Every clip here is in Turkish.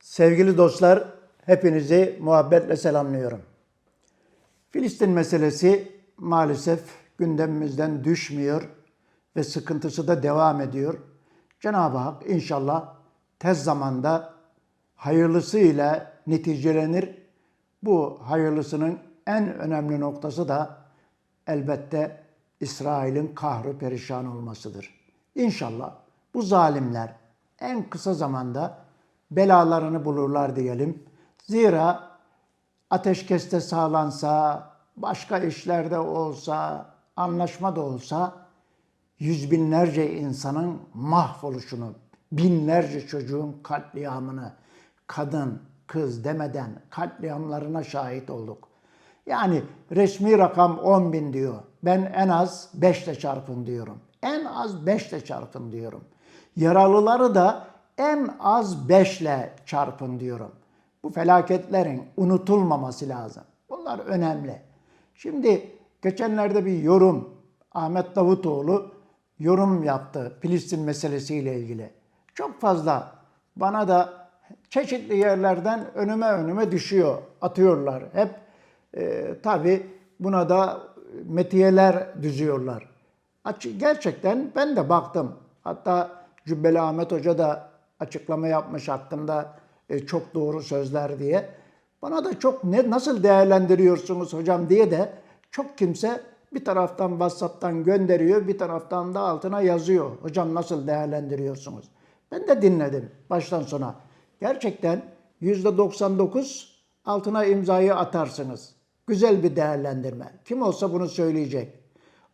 Sevgili dostlar, hepinizi muhabbetle selamlıyorum. Filistin meselesi maalesef gündemimizden düşmüyor ve sıkıntısı da devam ediyor. Cenab-ı Hak inşallah tez zamanda hayırlısıyla neticelenir. Bu hayırlısının en önemli noktası da elbette İsrail'in kahrı perişan olmasıdır. İnşallah bu zalimler en kısa zamanda belalarını bulurlar diyelim. Zira ateşkeste sağlansa, başka işlerde olsa, anlaşma da olsa yüz binlerce insanın mahvoluşunu, binlerce çocuğun katliamını, kadın, kız demeden katliamlarına şahit olduk. Yani resmi rakam 10 bin diyor. Ben en az 5 ile çarpın diyorum. En az 5 ile çarpın diyorum. Yaralıları da en az 5 ile çarpın diyorum. Bu felaketlerin unutulmaması lazım. Bunlar önemli. Şimdi geçenlerde bir yorum Ahmet Davutoğlu yorum yaptı Filistin meselesiyle ilgili. Çok fazla bana da çeşitli yerlerden önüme önüme düşüyor, atıyorlar. Hep e, tabii buna da metiyeler düzüyorlar. Gerçekten ben de baktım. Hatta Cübbeli Ahmet Hoca da açıklama yapmış hakkında e, çok doğru sözler diye. Bana da çok ne nasıl değerlendiriyorsunuz hocam diye de çok kimse bir taraftan WhatsApp'tan gönderiyor, bir taraftan da altına yazıyor. Hocam nasıl değerlendiriyorsunuz? Ben de dinledim baştan sona. Gerçekten %99 altına imzayı atarsınız. Güzel bir değerlendirme. Kim olsa bunu söyleyecek.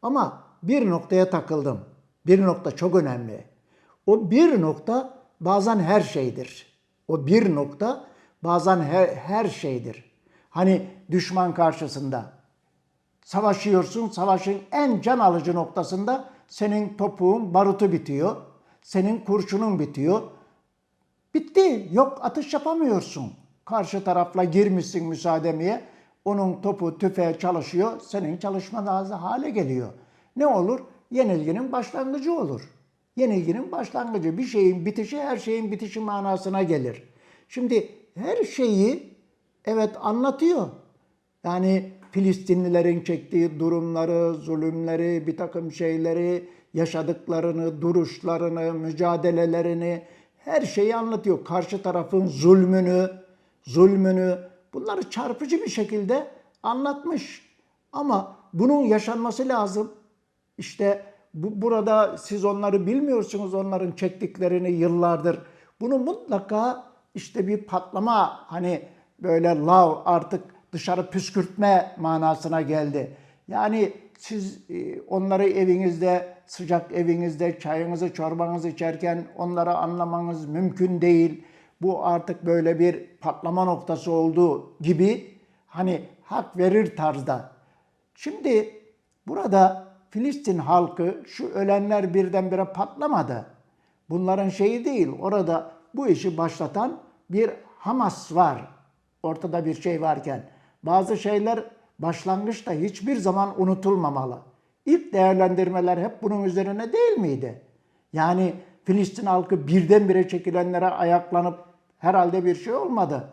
Ama bir noktaya takıldım. Bir nokta çok önemli. O bir nokta bazen her şeydir. O bir nokta bazen her, her şeydir. Hani düşman karşısında savaşıyorsun, savaşın en can alıcı noktasında senin topuğun barutu bitiyor, senin kurşunun bitiyor. Bitti. Yok atış yapamıyorsun. Karşı tarafla girmişsin müsaademeye. Onun topu tüfeği çalışıyor. Senin çalışma lazım hale geliyor. Ne olur? Yenilginin başlangıcı olur. Yenilginin başlangıcı. Bir şeyin bitişi her şeyin bitişi manasına gelir. Şimdi her şeyi evet anlatıyor. Yani Filistinlilerin çektiği durumları, zulümleri, bir takım şeyleri, yaşadıklarını, duruşlarını, mücadelelerini her şeyi anlatıyor. Karşı tarafın zulmünü, zulmünü bunları çarpıcı bir şekilde anlatmış. Ama bunun yaşanması lazım. İşte bu, burada siz onları bilmiyorsunuz onların çektiklerini yıllardır. Bunu mutlaka işte bir patlama hani böyle lav artık dışarı püskürtme manasına geldi. Yani siz e, onları evinizde, sıcak evinizde çayınızı, çorbanızı içerken onları anlamanız mümkün değil. Bu artık böyle bir patlama noktası olduğu gibi hani hak verir tarzda. Şimdi burada Filistin halkı şu ölenler birdenbire patlamadı. Bunların şeyi değil. Orada bu işi başlatan bir Hamas var. Ortada bir şey varken. Bazı şeyler başlangıçta hiçbir zaman unutulmamalı. İlk değerlendirmeler hep bunun üzerine değil miydi? Yani Filistin halkı birdenbire çekilenlere ayaklanıp herhalde bir şey olmadı.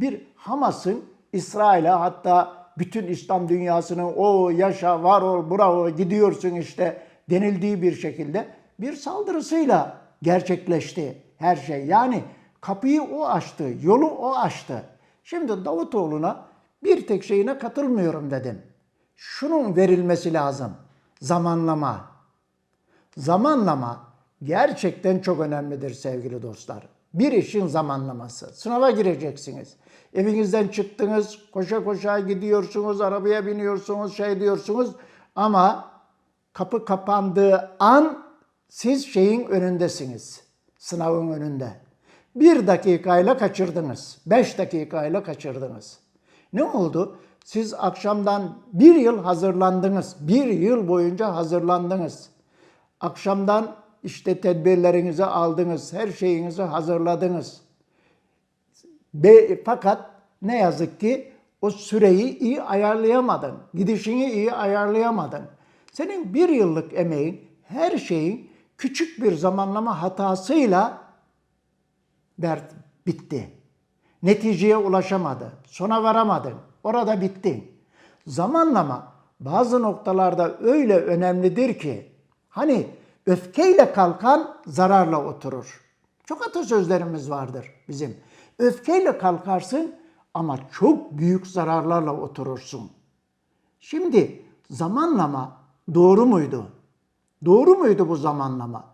Bir Hamas'ın İsrail'e hatta bütün İslam dünyasının o yaşa var ol bravo gidiyorsun işte denildiği bir şekilde bir saldırısıyla gerçekleşti her şey. Yani kapıyı o açtı, yolu o açtı. Şimdi Davutoğlu'na bir tek şeyine katılmıyorum dedim. Şunun verilmesi lazım. Zamanlama. Zamanlama gerçekten çok önemlidir sevgili dostlar. Bir işin zamanlaması. Sınava gireceksiniz. Evinizden çıktınız, koşa koşa gidiyorsunuz, arabaya biniyorsunuz, şey diyorsunuz ama kapı kapandığı an siz şeyin önündesiniz. Sınavın önünde. Bir dakikayla kaçırdınız. Beş dakikayla kaçırdınız. Ne oldu? Siz akşamdan bir yıl hazırlandınız. Bir yıl boyunca hazırlandınız. Akşamdan işte tedbirlerinizi aldınız. Her şeyinizi hazırladınız. Be, fakat ne yazık ki o süreyi iyi ayarlayamadın. Gidişini iyi ayarlayamadın. Senin bir yıllık emeğin, her şeyin küçük bir zamanlama hatasıyla dert bitti. Neticeye ulaşamadı. Sona varamadın. Orada bittin. Zamanlama bazı noktalarda öyle önemlidir ki hani öfkeyle kalkan zararla oturur. Çok atasözlerimiz vardır bizim. Öfkeyle kalkarsın ama çok büyük zararlarla oturursun. Şimdi zamanlama doğru muydu? Doğru muydu bu zamanlama?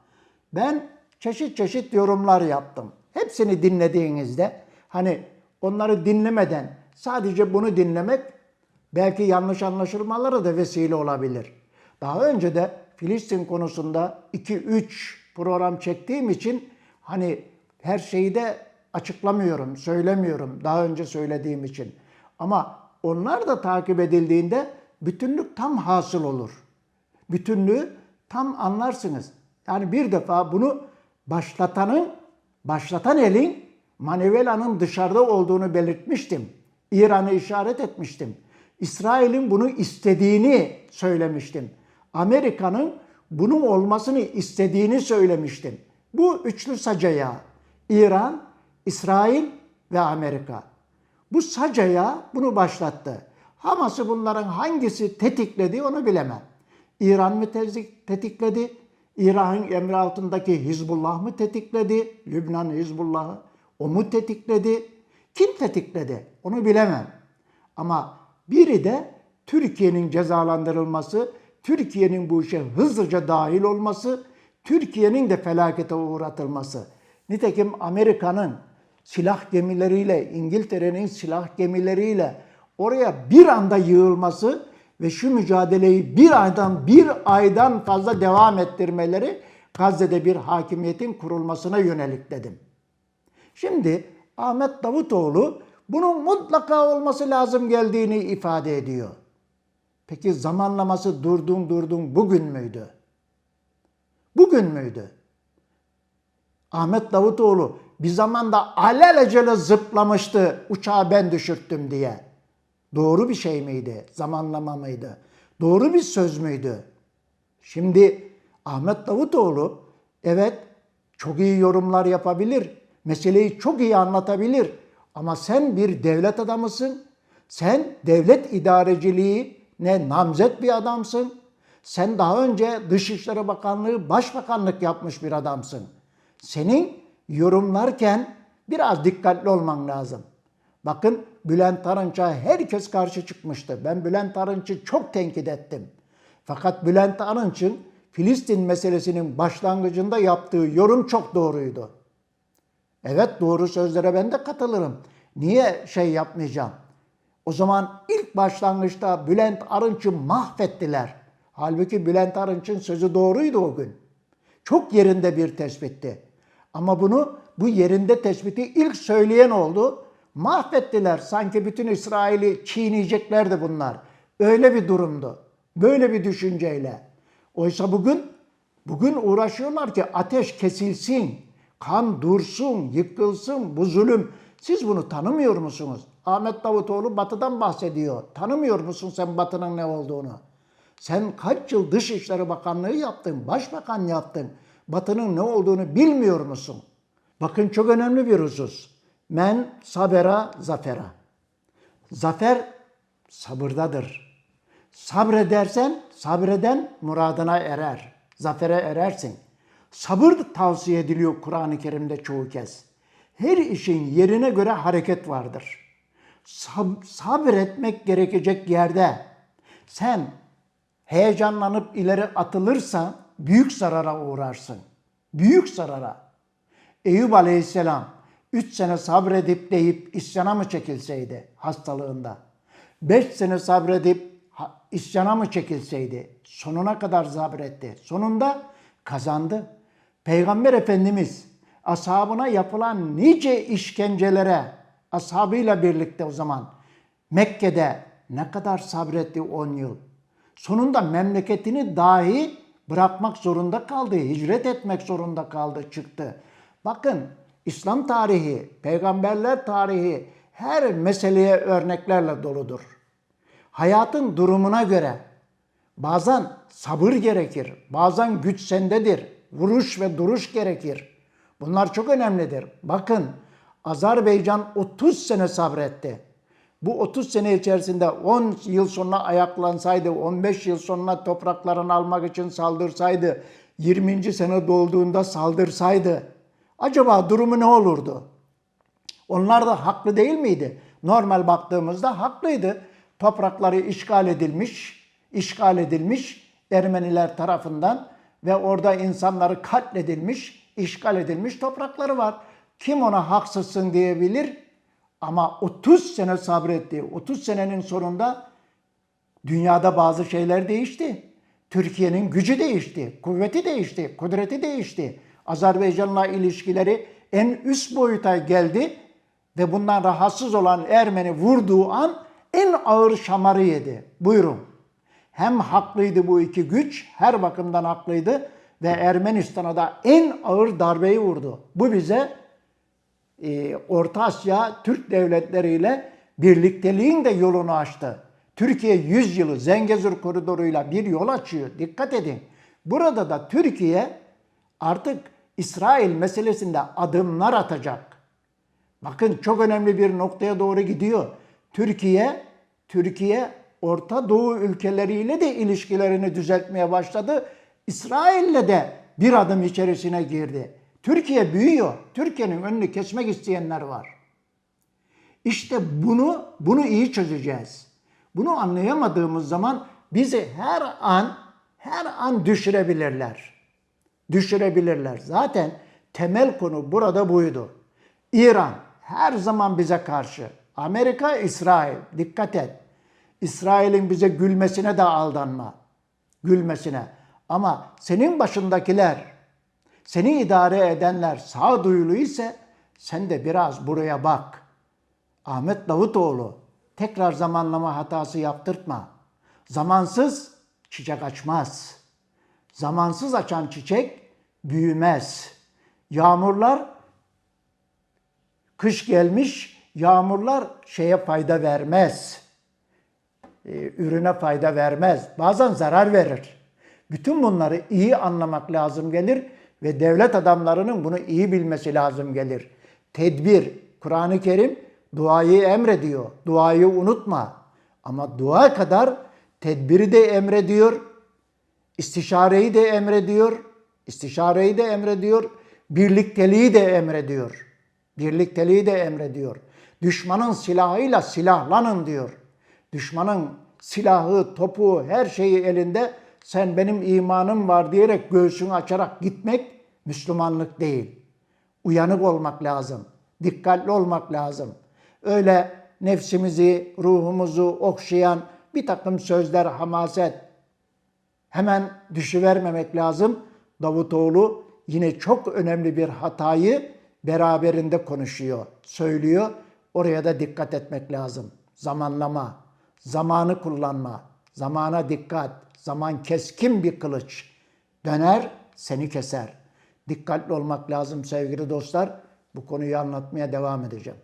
Ben çeşit çeşit yorumlar yaptım. Hepsini dinlediğinizde hani onları dinlemeden sadece bunu dinlemek belki yanlış anlaşılmalara da vesile olabilir. Daha önce de Filistin konusunda 2-3 program çektiğim için hani her şeyi de açıklamıyorum, söylemiyorum daha önce söylediğim için. Ama onlar da takip edildiğinde bütünlük tam hasıl olur. Bütünlüğü tam anlarsınız. Yani bir defa bunu başlatanın, başlatan elin Manevela'nın dışarıda olduğunu belirtmiştim. İran'ı işaret etmiştim. İsrail'in bunu istediğini söylemiştim. Amerika'nın bunun olmasını istediğini söylemiştim. Bu üçlü sacaya İran, İsrail ve Amerika. Bu sacaya bunu başlattı. Hamas'ı bunların hangisi tetikledi onu bilemem. İran mı tetikledi? İran'ın emri altındaki Hizbullah mı tetikledi? Lübnan Hizbullah'ı. O mu tetikledi? Kim tetikledi? Onu bilemem. Ama biri de Türkiye'nin cezalandırılması, Türkiye'nin bu işe hızlıca dahil olması, Türkiye'nin de felakete uğratılması. Nitekim Amerika'nın silah gemileriyle, İngiltere'nin silah gemileriyle oraya bir anda yığılması ve şu mücadeleyi bir aydan bir aydan fazla devam ettirmeleri Gazze'de bir hakimiyetin kurulmasına yönelik dedim. Şimdi Ahmet Davutoğlu bunun mutlaka olması lazım geldiğini ifade ediyor. Peki zamanlaması durdun durdun bugün müydü? Bugün müydü? Ahmet Davutoğlu bir zamanda alelacele zıplamıştı uçağı ben düşürttüm diye. Doğru bir şey miydi? Zamanlama mıydı? Doğru bir söz müydü? Şimdi Ahmet Davutoğlu evet çok iyi yorumlar yapabilir. Meseleyi çok iyi anlatabilir. Ama sen bir devlet adamısın. Sen devlet idareciliği ne namzet bir adamsın. Sen daha önce Dışişleri Bakanlığı, Başbakanlık yapmış bir adamsın. Senin yorumlarken biraz dikkatli olman lazım. Bakın Bülent Arınç'a herkes karşı çıkmıştı. Ben Bülent Arınç'ı çok tenkit ettim. Fakat Bülent Arınç'ın Filistin meselesinin başlangıcında yaptığı yorum çok doğruydu. Evet doğru sözlere ben de katılırım. Niye şey yapmayacağım? O zaman ilk başlangıçta Bülent Arınç'ı mahvettiler. Halbuki Bülent Arınç'ın sözü doğruydu o gün. Çok yerinde bir tespitti. Ama bunu bu yerinde tespiti ilk söyleyen oldu. Mahvettiler. Sanki bütün İsrail'i çiğneyeceklerdi bunlar. Öyle bir durumdu. Böyle bir düşünceyle. Oysa bugün bugün uğraşıyorlar ki ateş kesilsin, kan dursun, yıkılsın bu zulüm. Siz bunu tanımıyor musunuz? Ahmet Davutoğlu batıdan bahsediyor. Tanımıyor musun sen batının ne olduğunu? Sen kaç yıl Dışişleri Bakanlığı yaptın, Başbakan yaptın. Batının ne olduğunu bilmiyor musun? Bakın çok önemli bir husus. Men sabera zafera. Zafer sabırdadır. Sabredersen, sabreden muradına erer. Zafere erersin. Sabır tavsiye ediliyor Kur'an-ı Kerim'de çoğu kez. Her işin yerine göre hareket vardır. Sab- sabretmek gerekecek yerde sen heyecanlanıp ileri atılırsan büyük zarara uğrarsın. Büyük zarara. Eyüp Aleyhisselam 3 sene sabredip deyip isyana mı çekilseydi hastalığında? 5 sene sabredip isyana mı çekilseydi? Sonuna kadar sabretti. Sonunda kazandı. Peygamber Efendimiz ashabına yapılan nice işkencelere ashabıyla birlikte o zaman Mekke'de ne kadar sabretti 10 yıl. Sonunda memleketini dahi bırakmak zorunda kaldı, hicret etmek zorunda kaldı, çıktı. Bakın İslam tarihi, peygamberler tarihi her meseleye örneklerle doludur. Hayatın durumuna göre bazen sabır gerekir, bazen güç sendedir, vuruş ve duruş gerekir. Bunlar çok önemlidir. Bakın Azerbaycan 30 sene sabretti. Bu 30 sene içerisinde 10 yıl sonra ayaklansaydı, 15 yıl sonra topraklarını almak için saldırsaydı, 20. sene dolduğunda saldırsaydı acaba durumu ne olurdu? Onlar da haklı değil miydi? Normal baktığımızda haklıydı. Toprakları işgal edilmiş, işgal edilmiş Ermeniler tarafından ve orada insanları katledilmiş, işgal edilmiş toprakları var. Kim ona haksızsın diyebilir? Ama 30 sene sabretti. 30 senenin sonunda dünyada bazı şeyler değişti. Türkiye'nin gücü değişti, kuvveti değişti, kudreti değişti. Azerbaycan'la ilişkileri en üst boyuta geldi ve bundan rahatsız olan Ermeni vurduğu an en ağır şamarı yedi. Buyurun. Hem haklıydı bu iki güç, her bakımdan haklıydı ve Ermenistan'a da en ağır darbeyi vurdu. Bu bize e, Orta Asya Türk devletleriyle birlikteliğin de yolunu açtı. Türkiye 100 yılı Zengezur koridoruyla bir yol açıyor. Dikkat edin. Burada da Türkiye artık İsrail meselesinde adımlar atacak. Bakın çok önemli bir noktaya doğru gidiyor. Türkiye, Türkiye Orta Doğu ülkeleriyle de ilişkilerini düzeltmeye başladı. İsrail'le de bir adım içerisine girdi. Türkiye büyüyor. Türkiye'nin önünü kesmek isteyenler var. İşte bunu bunu iyi çözeceğiz. Bunu anlayamadığımız zaman bizi her an her an düşürebilirler. Düşürebilirler. Zaten temel konu burada buydu. İran her zaman bize karşı. Amerika, İsrail. Dikkat et. İsrail'in bize gülmesine de aldanma. Gülmesine. Ama senin başındakiler, seni idare edenler sağduyulu ise sen de biraz buraya bak. Ahmet Davutoğlu tekrar zamanlama hatası yaptırtma. Zamansız çiçek açmaz. Zamansız açan çiçek büyümez. Yağmurlar kış gelmiş, yağmurlar şeye fayda vermez. Ee, ürüne fayda vermez. Bazen zarar verir. Bütün bunları iyi anlamak lazım gelir ve devlet adamlarının bunu iyi bilmesi lazım gelir. Tedbir, Kur'an-ı Kerim duayı emrediyor. Duayı unutma. Ama dua kadar tedbiri de emrediyor. istişareyi de emrediyor. istişareyi de emrediyor. Birlikteliği de emrediyor. Birlikteliği de emrediyor. Düşmanın silahıyla silahlanın diyor. Düşmanın silahı, topu, her şeyi elinde sen benim imanım var diyerek göğsünü açarak gitmek Müslümanlık değil. Uyanık olmak lazım. Dikkatli olmak lazım. Öyle nefsimizi, ruhumuzu okşayan bir takım sözler, hamaset hemen düşüvermemek lazım. Davutoğlu yine çok önemli bir hatayı beraberinde konuşuyor, söylüyor. Oraya da dikkat etmek lazım. Zamanlama, zamanı kullanma, zamana dikkat. Zaman keskin bir kılıç. Döner, seni keser. Dikkatli olmak lazım sevgili dostlar. Bu konuyu anlatmaya devam edeceğim.